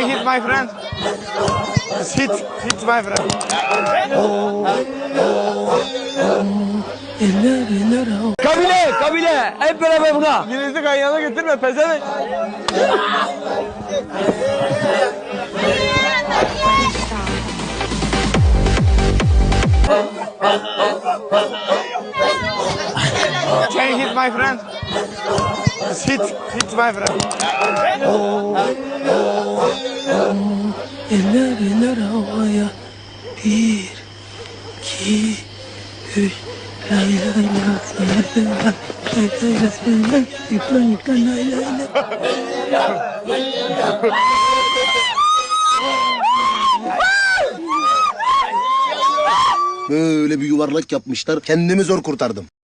Can you hit my friend? Just hit, hit my friend. Oh, oh, oh. kabile, kabile. Hep beraber buna. Denizi kaynağına götürme pezevenk. Can you hit my friend? Just hit, hit my friend. Oh canım. Eller havaya. Bir, iki, üç. Lay lay lay lay lay lay Yıklan yıklan lay lay lay. Böyle bir yuvarlak yapmışlar. Kendimi zor kurtardım.